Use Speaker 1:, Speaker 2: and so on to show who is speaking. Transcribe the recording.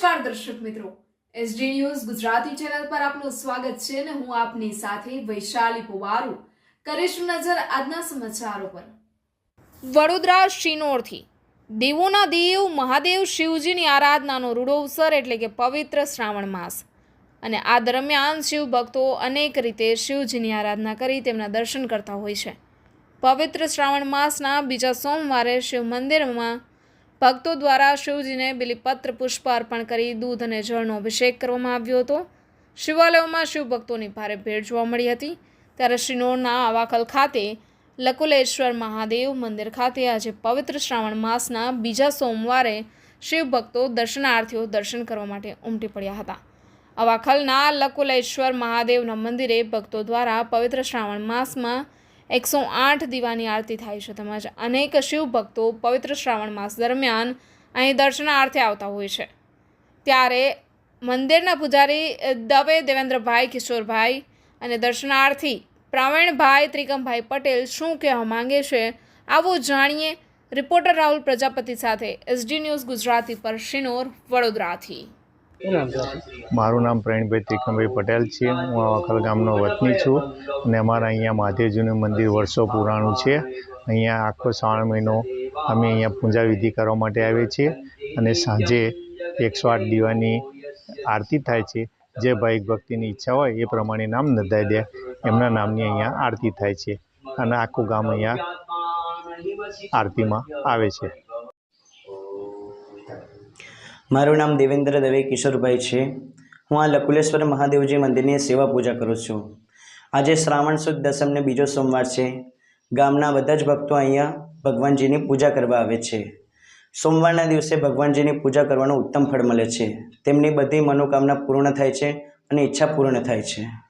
Speaker 1: નમસ્કાર દર્શક મિત્રો. એસડી ન્યૂઝ ગુજરાતી ચેનલ પર આપનું સ્વાગત છે અને હું આપની સાથે વૈશાલી પુવારુ. કરીશું નજર આજના સમાચારો પર. વડોદરા, શિનોરથી. દેવોના દેવ, મહાદેવ શિવજીની આરાધનાનો રૂડોવસર એટલે કે પવિત્ર શ્રાવણ માસ. અને આ દરમિયાન શિવ ભક્તો અનેક રીતે શિવજીની આરાધના કરી તેમના દર્શન કરતા હોય છે. પવિત્ર શ્રાવણ માસના બીજા સોમવારે શિવ મંદિરમાં ભક્તો દ્વારા શિવજીને બિલીપત્ર, પુષ્પ અર્પણ કરી દૂધ અને જળનો અભિષેક કરવામાં આવ્યો હતો. શિવાલયોમાં શિવ ભક્તોની ભારે ભીડ જોવા મળી હતી. ત્યારે શ્રીનોરના આવાખલ ખાતે લકુલેશ્વર મહાદેવ મંદિર ખાતે આજે પવિત્ર શ્રાવણ માસના બીજા સોમવારે શિવભક્તો દર્શનાર્થીઓ દર્શન કરવા માટે ઉમટી પડ્યા હતા. અવાખલના લકુલેશ્વર મહાદેવના મંદિરે ભક્તો દ્વારા પવિત્ર શ્રાવણ માસમાં એકસો આઠ દીવાની આરતી થાય છે તેમજ અનેક શિવ ભક્તો પવિત્ર શ્રાવણ માસ દરમિયાન અહીં દર્શનાર્થે આવતા હોય છે. ત્યારે મંદિરના પૂજારી દવે દેવેન્દ્રભાઈ, કિશોરભાઈ અને દર્શનાર્થી પ્રવીણભાઈ ત્રિકમભાઈ પટેલ શું કહેવા માંગે છે આવું જાણીએ રિપોર્ટર રાહુલ પ્રજાપતિ સાથે એસડી ન્યૂઝ ગુજરાતી પર શિનોર વડોદરાથી.
Speaker 2: મારું નામ પ્રવીણભાઈ ત્રિકમભાઈ પટેલ છે. હું અખલ ગામનો વતની છું અને અમારા અહીંયા મહાદેવજીનું મંદિર વર્ષો પુરાણું છે. અહીંયા આખો શ્રાવણ મહિનો અમે અહીંયા પૂજા વિધિ કરવા માટે આવીએ છીએ અને સાંજે એકસો આઠ દીવાની આરતી થાય છે. જે ભાઈ ભક્તિની ઈચ્છા હોય એ પ્રમાણે નામ નોંધાઈ દે. એમના નામની અહીંયા આરતી થાય છે અને આખું ગામ અહીંયા આરતીમાં આવે છે.
Speaker 3: મારું નામ દેવેન્દ્ર દવે કિશોરભાઈ છે. હું આ લકુલેશ્વર મહાદેવજી મંદિરની સેવા પૂજા કરું છું. આજે શ્રાવણ સુદ દસમને બીજો સોમવાર છે. ગામના બધા જ ભક્તો અહીંયા ભગવાનજીની પૂજા કરવા આવે છે. સોમવારના દિવસે ભગવાનજીની પૂજા કરવાનું ઉત્તમ ફળ મળે છે. તેમની બધી મનોકામના પૂર્ણ થાય છે અને ઈચ્છા પૂર્ણ થાય છે.